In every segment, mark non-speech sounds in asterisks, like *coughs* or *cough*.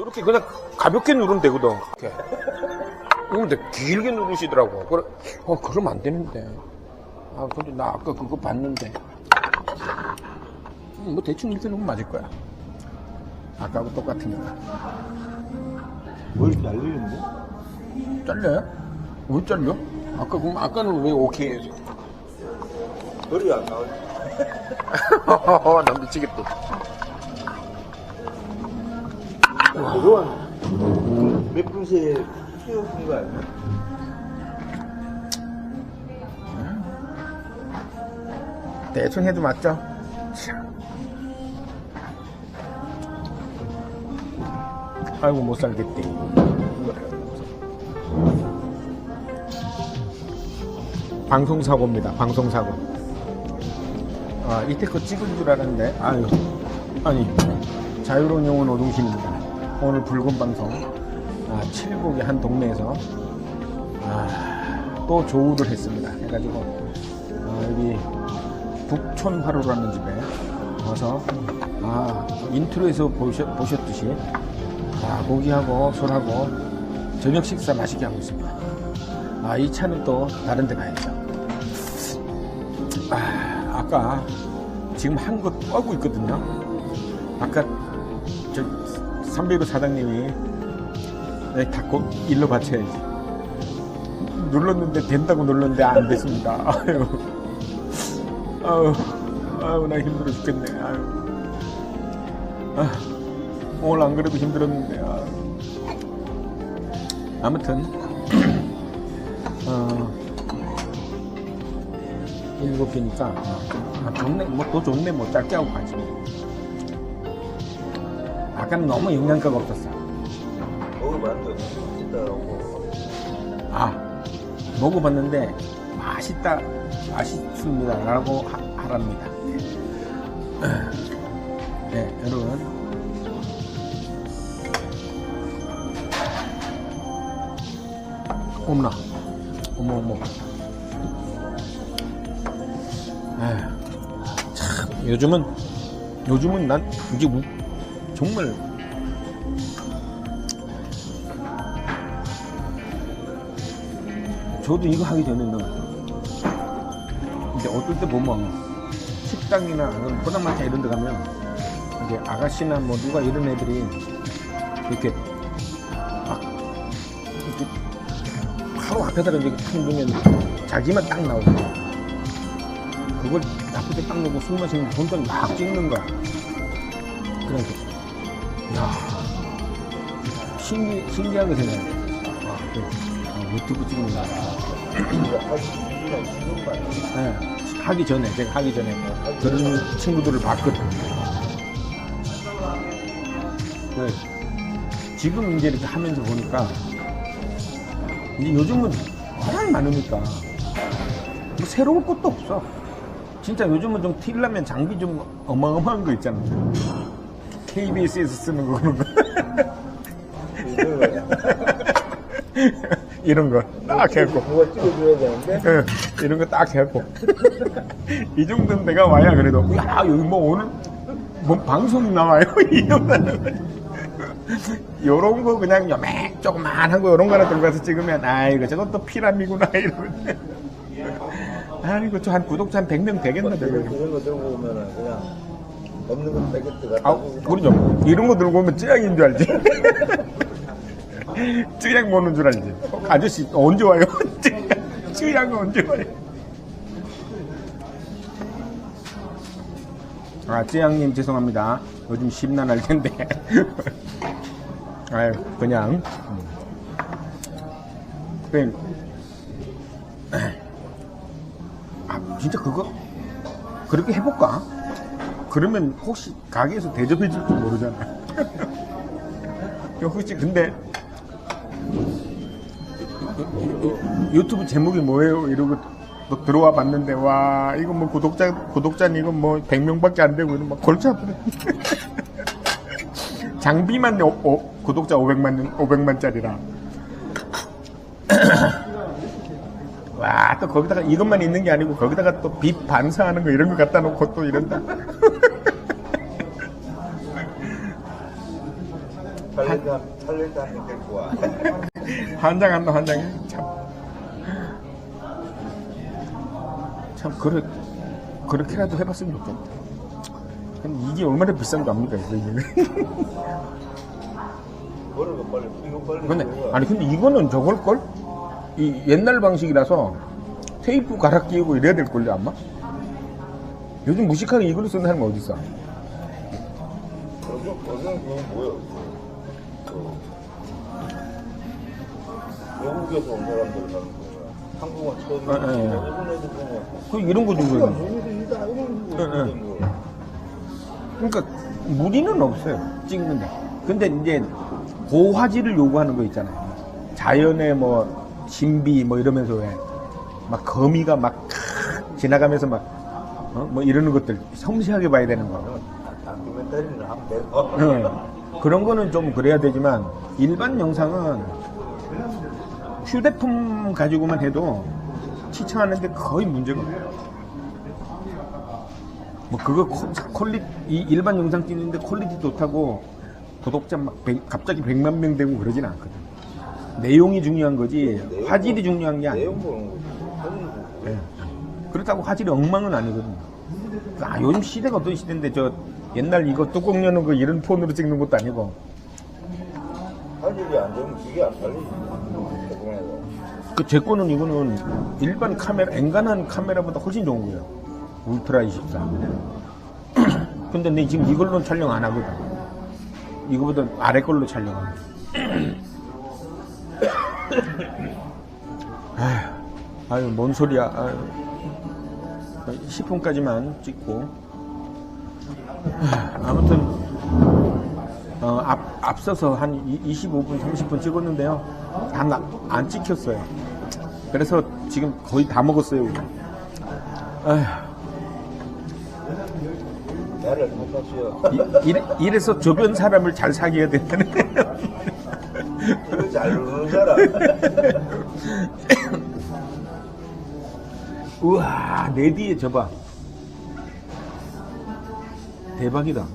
이렇게 그냥 가볍게 누르면 되거든. 이렇게. 근데 길게 누르시더라고. 그래, 어, 그러면 안 되는데. 아, 근데 나 아까 그거 봤는데. 음, 뭐 대충 이렇게 누르면 맞을 거야. 아까하고 똑같으니까. 뭘 날리는데? 잘려요? 왜 잘려? 아까, 그럼 아까는 왜 오케이 해줘? 머리 안 나올 *laughs* 나 미치겠다. 분째 키워준 거 아니야? 대충 해도 맞죠? 참. 아이고 못 살겠대. 방송 사고입니다. 방송 사고. 아 이때껏 찍은 줄 알았는데 아유 아니 자유로운 영혼 오동신입니다. 오늘 붉은 방송 아, 칠곡의 한 동네에서 아, 또 조우를 했습니다. 해가지고 아, 여기 북촌화로라는 집에 와서 아 인트로에서 보셨, 보셨듯이 아, 고기하고 술하고 저녁 식사 맛있게 하고 있습니다. 아, 이 차는 또 다른 데 가야죠. 아, 아까 지금 한거 떠고 있거든요. 아까 저 삼배구 사장님이 네, 닫고 일로 받쳐야지. 눌렀는데 된다고 눌렀는데 안 됐습니다. *laughs* 아유. 아유, 나 힘들어 죽겠네. 아유. 아, 오늘 안 그래도 힘들었는데. 아유. 아무튼, 어, 일곱 개니까, 아, 좋네, 뭐, 더 좋네, 뭐, 짧게 하고 가지. 아까는 너무 영양가가 없었어. 먹어봤는데 맛있다고 아, 먹어봤는데, 맛있다, 맛있습니다. 라고 하, 하랍니다. *clears throat* 네, 여러분. 어머나. 어머, 어머. 에휴, 참, 요즘은, 요즘은 난 이게 우- 정말. 저도 이거 하기 전에는 이제 어떨 때 보면 식당이나 포장마차 이런 데 가면 이제 아가씨나 뭐 누가 이런 애들이 이렇게 막 이렇게 바로 앞에다가 이렇게 탁 놓으면 자기만 딱 나오고 그걸 앞에 딱 놓고 술 마시면 혼자 막 찍는 거야 신기, 신기하게 생각해 아, 그, 아, 유튜브 찍는 거 하시는 지금 봐 네, 하기 전에 제가 하기 전에 그런 친구들을 봤거든. 그 지금 이제 이렇게 하면서 보니까 이제 요즘은 워낙 많으니까 뭐 새로울 것도 없어. 진짜 요즘은 좀 튀려면 장비 좀 어마어마한 거 있잖아. KBS에서 쓰는 거 그런 거. *laughs* 이런 거 딱 해갖고. 누가 찍어줘야 되는데? 예, 이런 거 딱 해갖고. *laughs* 이 정도는 내가 와야 그래도 야 여기 뭐 오늘 뭐 방송이 나와요? *laughs* 이러면 요런 거 그냥 요맥 조그만한 거 요런 거 하나 들고 가서 찍으면 아이고 저것도 피라미구나 이러면 아이고 저한 구독자 한 100명 되겠나 되겠 그런 거 들고 오면은 그냥 없는 거 빼겠다 갖다 아, 그러죠. 이런 거 들고 오면 쯔양인 줄 알지. 쯔양 모는 줄 알지. 어, 아저씨 언제 와요? *laughs* 쯔양은 언제 와요? 아, 쯔양님 죄송합니다. 요즘 심란할 텐데. *laughs* 아유, 그냥. 그 아, 진짜 그거 그렇게 해볼까? 그러면 혹시 가게에서 대접해 줄지 모르잖아. *laughs* 혹시 근데 유튜브 제목이 뭐예요? 이러고 또 들어와 봤는데 와 이거 뭐 구독자 구독자는 이거 뭐 100명밖에 안 되고 이런 막 골치 아프네. 장비만 오- 오- 구독자 500만 500만짜리라. 와 또 거기다가 이것만 있는 게 아니고 거기다가 또 빛 반사하는 거 이런 거 갖다 놓고 또 이런다. 빨리 탤런트 탤런트 한명 데리고 와. 환장한다 환장해 참. 참 그렇 그렇게라도 해봤으면 좋겠다. 근데 이게 얼마나 비싼 거 압니까 이거. 근데. 아니 근데 이거는 저걸 걸? 이 옛날 방식이라서 테이프 갈아 끼우고 이래야 될 걸요 아마? 요즘 무식하게 이걸로 쓰는 사람이 어디 있어? 그거 그건 뭐야? 그 외국에서 온 사람들 하는 거야. 한국어 처음. 예, 예, 예. 일본 애들 보면. 그 이런 거준 우리가 거예요. 무리이다 이런 거. 예, 예. 그러니까 무리는 없어요 찍는데. 근데 이제 고화질을 요구하는 거 있잖아요. 자연의 뭐 신비 뭐 이러면서 왜 막 거미가 막 지나가면서 막 어? 뭐 이러는 것들 섬세하게 봐야 되는 거. 다큐멘터리는 하면 되고. 네. 그런 거는 좀 그래야 되지만 일반 영상은 휴대폰 가지고만 해도 시청하는데 거의 문제가 없어요. 뭐 그거 코- 퀄리 이 일반 영상 찍는데 퀄리티 좋다고 구독자 막 백- 갑자기 100만 명 되고 그러진 않거든. 내용이 중요한 거지 화질이 중요한 게. 내용. 사진 보고. 예. 그렇다고 화질이 엉망은 아니거든요. 아, 요즘 시대가 어떤 시대인데 저 옛날 이거 뚜껑 여는 거 이런 폰으로 찍는 것도 아니고 화질이 안 좋으면 기계 안 살리지. 그 제 거는 이거는 일반 카메라 엔간한 카메라보다 훨씬 좋은 거예요. 울트라 24. *clears throat* 근데 내 지금 이걸로 촬영 안 하거든. 이거보다 아래 걸로 촬영하는. *clears throat* 아휴, 아유 뭔 소리야. 아유. 10분까지만 찍고. 아무튼 어, 앞, 앞서서 한 이- 25분, 30분 찍었는데요. 다 안 찍혔어요. 그래서 지금 거의 다 먹었어요. 아휴, 나를 못 봤어요. 이, 이래- 이래서 주변 사람을 잘 사귀어야 거예요. 이거 잘 누르는 사람. *laughs* 우와, 내 뒤에 저봐. 대박이다.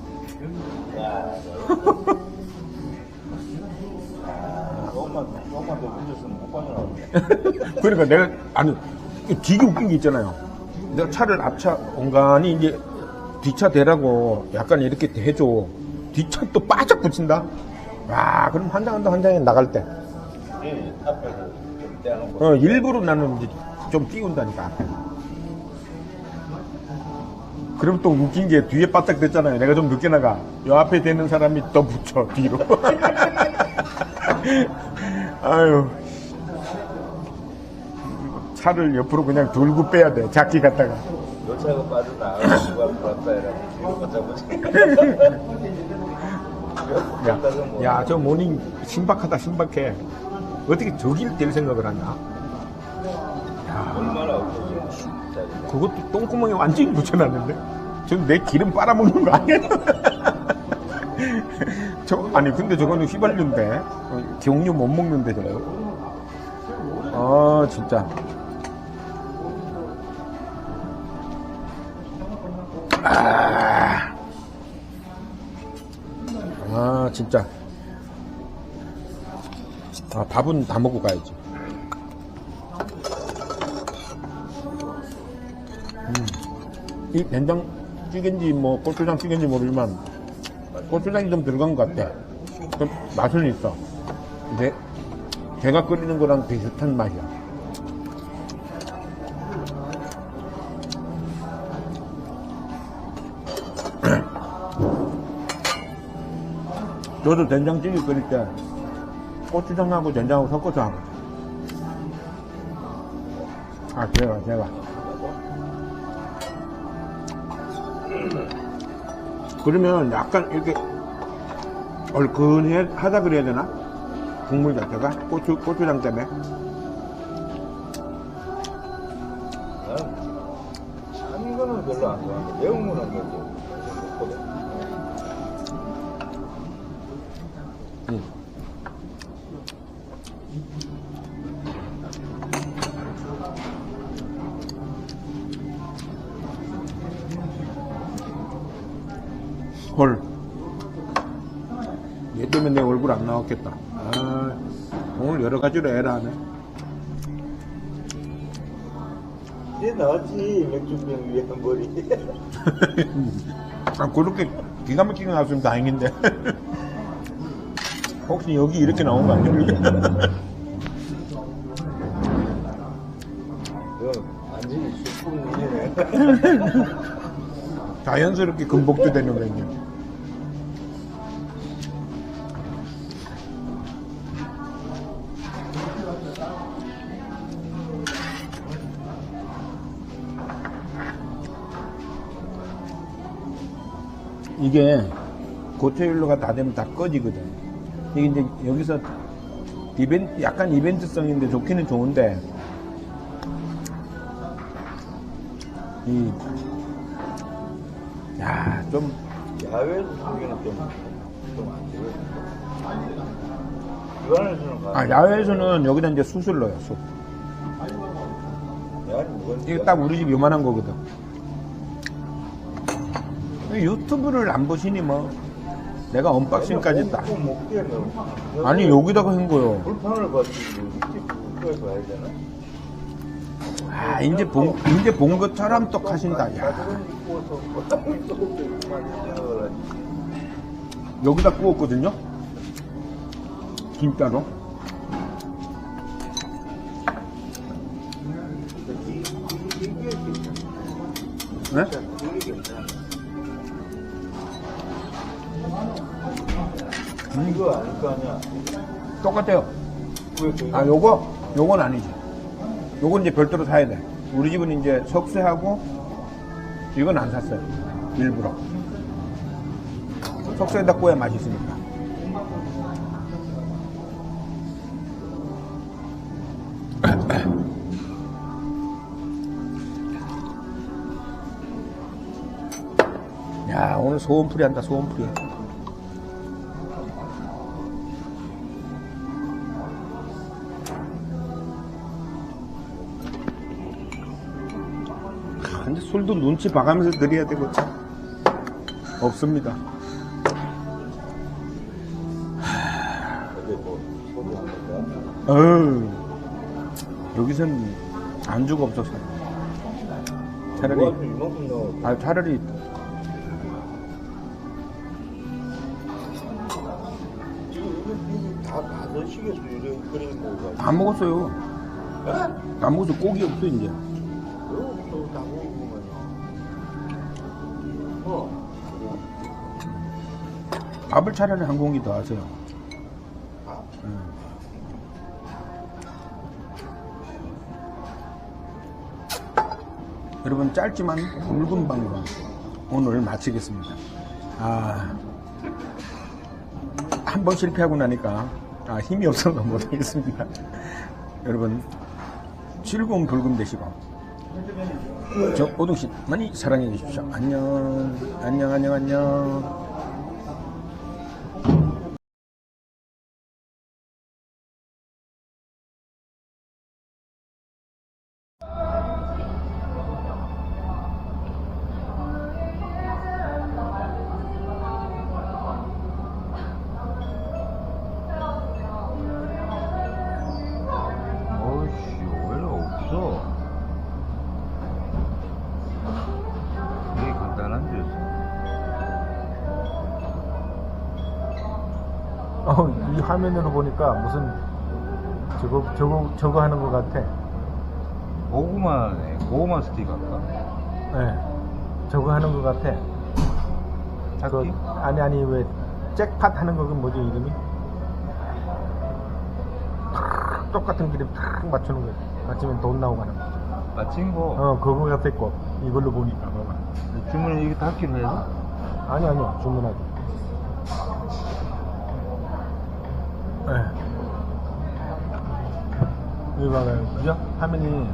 더 늦었으면 못 빠져나왔네. *laughs* 그러니까 내가, 아니, 되게 웃긴 게 있잖아요. 내가 차를 앞차 공간이 이제 뒷차 대라고 약간 이렇게 대줘. 뒷차 또 바짝 붙인다? 와, 그럼 환장한다, 환장해, 나갈 때. 이 앞에서 좀 떼는 거. 어, 일부러 나는 이제 좀 띄운다니까. 앞에. 그럼 또 웃긴 게 뒤에 바짝 됐잖아요. 내가 좀 늦게 나가. 요 앞에 되는 사람이 더 붙여, 뒤로. *laughs* *laughs* 아유. 차를 옆으로 그냥 돌고 빼야 돼. 작기 갖다가. 요 차가 걷자보지. 야, 야, 저 모닝 신박하다, 신박해. 어떻게 저길 뗄 생각을 하냐? 얼마나. 그것도 똥구멍에 완전히 붙여놨는데? 전 내 기름 빨아먹는 거 아니야? *laughs* 저, 아니, 근데 저거는 휘발유인데? 어, 경유 못 먹는데, 저거. 아, 진짜. 아, 아 진짜. 아, 밥은 다 먹고 가야지. 이 된장 찌개인지 뭐 고추장 찌개인지 모르지만 고추장이 좀 들어간 것 같아. 좀 맛은 있어. 근데 제가 끓이는 거랑 비슷한 맛이야. *clears throat* 저도 된장찌개 끓일 때 고추장하고 된장하고 섞어서 하고. 아, 제가, 제가. 그러면 약간 이렇게 얼큰하다 그래야 되나? 국물 자체가? 고추 고추장 때문에? 한 거는 별로 안 좋아하는데 매운 거는 그래 가지로 애라 하네. 얘 나왔지 맥주병 위에 한 머리. *laughs* 아, 그렇게 기가 막히게 나왔으면 다행인데. *laughs* 혹시 여기 이렇게 나온 거 아니야? 너 완전히 슈퍼맨이네. *laughs* 자연스럽게 금복도 되는 거냐. 이게 고체율로가 다 되면 다 꺼지거든. 이게 이제 여기서 이벤트, 약간 이벤트성인데 좋기는 좋은데, 이, 야, 좀, 야외에서 보기는 좀 좀안 되고. 이완에서는 가. 아, 야외에서는 여기다 이제 숯을 넣어요, 숯. 야외 무건. 이게 딱 우리 집 요만한 거거든. 유튜브를 안 보시니 뭐, 내가 언박싱까지 너. 아니, 여기다가 한 거요. 불판을 봐야 되나? 아, 이제 본, 이제 본 것처럼 똑 하신다. 야. 여기다 구웠거든요? 진짜로? 네? 이거 아닐 거 아니야? 똑같아요. 왜 그- 아, 요거? 요건 아니지. 요건 이제 별도로 사야 돼. 우리 집은 이제 석쇠하고 이건 안 샀어요. 일부러. 석쇠에다 구워야 맛있으니까. *coughs* 야, 오늘 소원풀이 한다, 소원풀이. 술도 눈치 봐가면서 드려야 되고 참 없습니다. 어우, 여기선 안주가 없었어요. 차라리 뭐? 아 차라리. 안 먹었어요. 안 먹어서 고기 없어 이제. 먹으면. 어. 밥을 차라리 한 공기 더 하세요. 아, 응. 여러분 짧지만 굵은 방송 오늘 마치겠습니다. 아, 한 번 실패하고 나니까 아, 힘이 없어서 못하겠습니다. 여러분 즐거운 불금 되시고 저 오동씨 많이 사랑해 주십시오. 안녕 안녕 안녕 안녕. 이 화면으로 보니까 무슨 저거 저거 저거 하는 것 같아. 고구마네. 고구마 스틱 할까? 네, 저거 하는 것 같아. 그, 아니 아니 왜 잭팟 하는 거그 뭐지 이름이? 탁, 똑같은 그림 탁 맞추는 거. 맞추면 돈 나오고 하는 거. 마친 거. 어 그거 같았고 이걸로 보니까 봐봐. 주문을 이게 다 키로 해서? 아니 아니요 주문하기. 네. 여기 봐봐요, 그죠? 화면이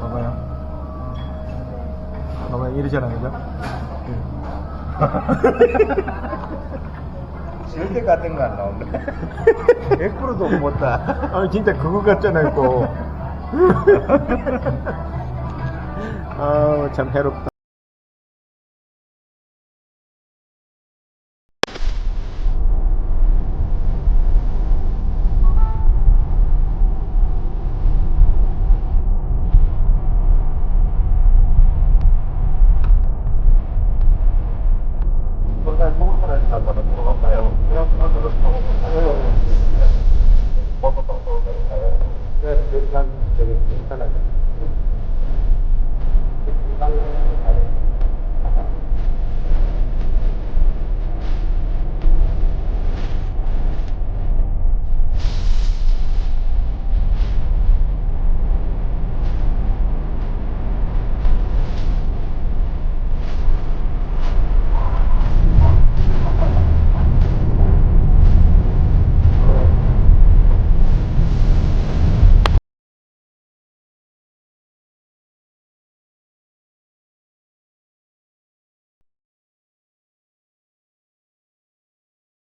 봐봐요. 봐봐요, 이러잖아, 그죠? *laughs* 절대 같은 거 안 나온다. *laughs* 100%도 못 다. 아 진짜 그거 같잖아요 또. *laughs* 아참 해롭다.